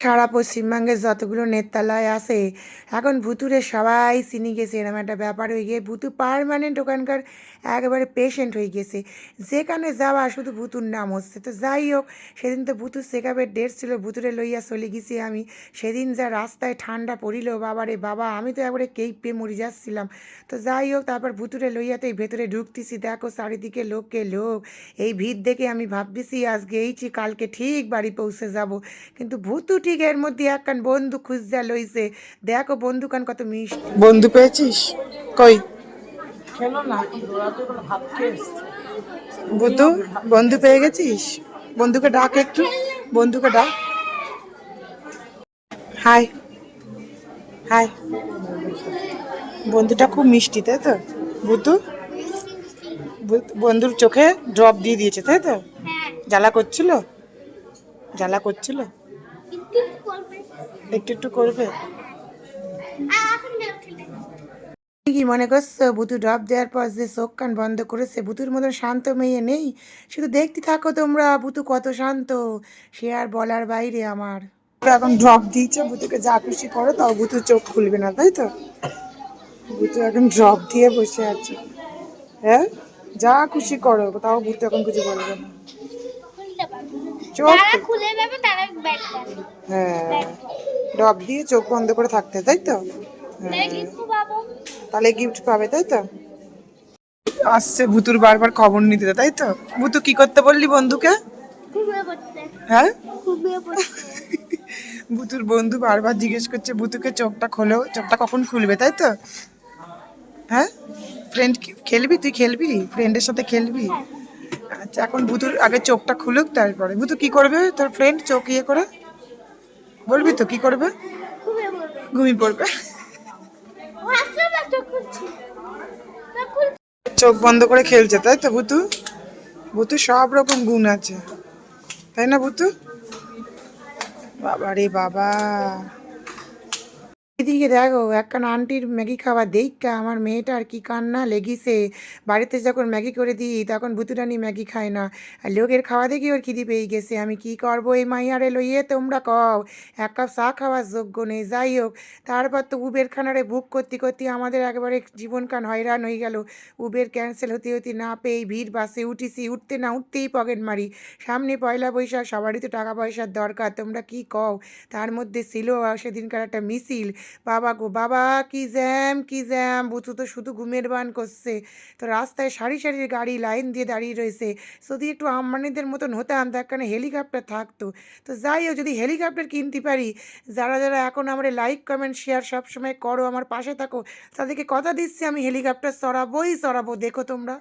সারা পশ্চিমবঙ্গের যতগুলো নেতালয় আছে, এখন ভুতুরে সবাই চিনি গেছে এরকম একটা ব্যাপার হয়ে গিয়ে ভুতু পারমানেন্ট ওখানকার একেবারে পেশেন্ট হয়ে গেছে। যেখানে যাওয়া শুধু ভুতুর নাম হচ্ছে। তো যাই হোক, সেদিন তো ভুতুর চেকআপের ডেট ছিল, ভুতুরে লইয়া চলে গেছি আমি। সেদিন যা রাস্তায় ঠান্ডা পড়িল, বাবারে বাবা, আমি তো একবারে কেই পে মরে যাচ্ছিলাম। তো যাই হোক, তারপর ভুতুরে লইয়াতেই ভেতরে ঢুকতেছি। দেখো চারিদিকে লোককে লোক, এই ভিড় দেখে আমি ভাবতেছি আজকে এইছি কালকে ঠিক বাড়ি পৌঁছে যাব। কিন্তু ভূতু ঠিক এর মধ্যে একখান বন্ধু খুঁজা লইছে। দেখো বন্ধু কান কত মিষ্টি। বন্ধু পেয়েছিস? কই? খেলো না ওরা তো ভাত খেয়ে এসছে। ভূতু বন্ধু পেয়ে গেছিস? বন্ধুকে ডাক একটু। বন্ধুকে ডাক। হাই। হাই। বন্ধুটা খুব মিষ্টি তাই তো? ভূত- বন্ধুর চোখে ড্রপ দিয়ে দিয়েছে তাই তো? জ্বালা করছিল? জ্বালা করছিল? একটু একটু করবে? কি মনে করছ বুতু ড্রপ দেওয়ার পর যে চোখ কান বন্ধ করেছে বুতুর মতন শান্ত মেয়ে নেই। শুধু দেখতে থাকো তোমরা বুতু কত শান্ত সে আর বলার বাইরে আমার। এখন ড্রপ দিয়েছে বুতুকে যা খুশি করো তাও বুতুর চোখ খুলবে না তাই তো? বুতু এখন ড্রপ দিয়ে বসে আছে। হ্যাঁ? যা খুশি করো তাও বুতু এখন কিছু বলবে না। চোখ খুলে তারা হ্যাঁ। ড্রপ দিয়ে চোখ বন্ধ করে থাকতে তাই তো? হ্যাঁ। তাহলে গিফট পাবে তাই তো? আসছে ভুতুর বারবার খবর নিতে তাই তো? ভুতু কি করতে বললি বন্ধুকে? হ্যাঁ? ভুতুর বন্ধু বারবার জিজ্ঞেস করছে ভুতুকে চোখটা খোলো চোখটা কখন খুলবে তাই তো? হ্যাঁ? ফ্রেন্ড খেলবি তুই? খেলবি? ফ্রেন্ডের সাথে খেলবি? আচ্ছা এখন ভুতুর আগে চোখটা খুলুক তারপরে। ভুতু কি করবে? তোর ফ্রেন্ড চোখ ইয়ে করে? বলবি তো কি করবে? ঘুমিয়ে পড়বে। চোখ বন্ধ করে খেলছে তাই তো বুতু ভুতু সব রকম গুণ আছে। তাই না বুতু বাবা রে বাবা। এদিকে দেখো একখান আন্টির ম্যাগি খাওয়া দেখা আমার মেয়েটার কি কান্না লেগিছে। বাড়িতে যখন ম্যাগি করে দিই, তখন ভুতুরানি ম্যাগি খায় না। আর লোকের খাওয়া দেখি ওর খিদি পেয়ে গেছে। আমি কি করব এই মাইয়ারে লইয়ে তোমরা কও? এক কাপ চা খাওয়ার যোগ্য নেই, যাই হোক। তারপর তো উবের খানারে বুক করতে করতে আমাদের একেবারে জীবনকান হয়রান হয়ে গেল। উবের ক্যান্সেল হতে হতে না পেয়ে ভিড় বাসে উঠেছি। উঠতে না উঠতেই পকেট মারি। সামনে পয়লা বৈশাখ, সবারই তো টাকা পয়সার দরকার, তোমরা কি কও? তার মধ্যে ছিল সেদিনকার একটা মিছিল। বাবা গো, বাবা, কি জ্যাম কি জ্যাম। বুতু তো, শুধু ঘুমের বান করছে। তো রাস্তায় সারি সারি গাড়ি লাইন দিয়ে দাঁড়িয়ে রয়েছে। যদি একটু আম্বানিদের মতন হতাম, তার কারণে হেলিকপ্টার থাকতো। তো যাই হোক, যদি হেলিকপ্টার কিনতে পারি, যারা যারা এখন আমার লাইক কমেন্ট শেয়ার সবসময় করো, আমার পাশে থাকো, তাদেরকে কথা দিচ্ছি, আমি হেলিকপ্টার চড়াবোই চড়াবো দেখো তোমরা।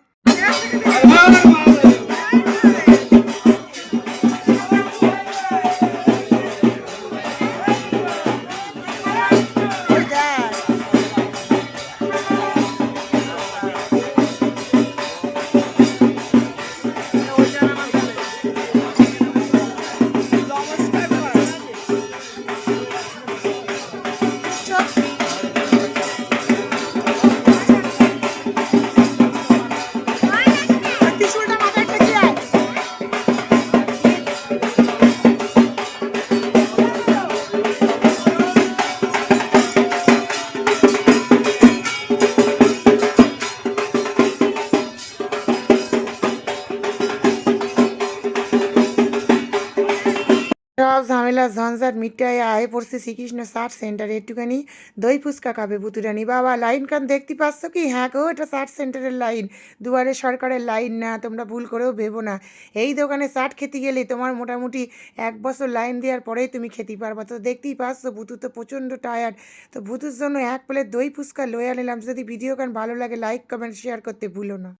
সব ঝামেলা ঝঞ্ঝাট মিটাই আয়ে পড়ছে শ্রীকৃষ্ণ সার্চ সেন্টারে। একটুখানি দই ফুচকা খাবে বুতুরানি বাবা, লাইন কান দেখতে পাচ্ছ কি? হ্যাঁ গো, এটা সার্চ সেন্টারের লাইন। দুয়ারে সরকারের লাইন না, তোমরা ভুল করেও ভেবো না। এই দোকানে চাট খেতে গেলে তোমার মোটামুটি এক বছর লাইন দেওয়ার পরেই তুমি খেতে পারবা। তো দেখতেই পাচ্ছ, ভুতু তো প্রচণ্ড টায়ার্ড তো ভুতুর জন্য এক প্লেট দই ফুচকা লয়ে নিলাম। যদি ভিডিও গান ভালো লাগে লাইক কমেন্ট শেয়ার করতে ভুলো না।